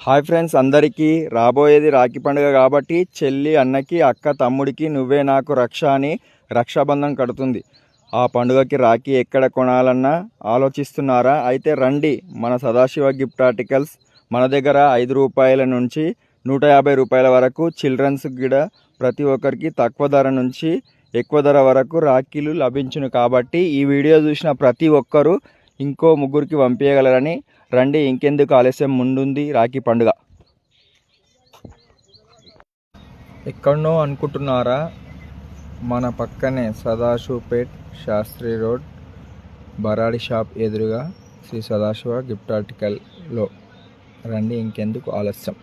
Hi friends అందరికీ రాబోయేది రాఖీ పండుగ కాబట్టి చెల్లి అన్నకి అక్క తమ్ముడికి నువ్వే నాకు రక్ష అని రక్షాబంధం కడుతుంది. ఆ పండుగకి రాఖీ ఎక్కడ కొనాలన్నా ఆలోచిస్తున్నారా? అయితే రండి మన సదాశివ గిఫ్ట్ ఆర్టికల్స్ మన దగ్గర ఐదు రూపాయల నుంచి నూట యాభై రూపాయల వరకు చిల్డ్రన్స్ కూడా ప్రతి ఒక్కరికి తక్కువ ధర నుంచి ఎక్కువ ధర వరకు రాఖీలు లభించును కాబట్టి ఈ వీడియో చూసిన ప్రతి ఒక్కరూ ఇంకో ముగ్గురికి పంపించగలరని రండి ఇంకెందుకు ఆలస్యం ముందుంది రాఖీ పండుగ. ఎక్కడనో అనుకుంటున్నారా? మన పక్కనే సదాశివపేట్ శాస్త్రి రోడ్ బరాడి షాప్ ఎదురుగా శ్రీ సదాశివ గిఫ్ట్ ఆర్టికల్లో. రండి ఇంకెందుకు ఆలస్యం?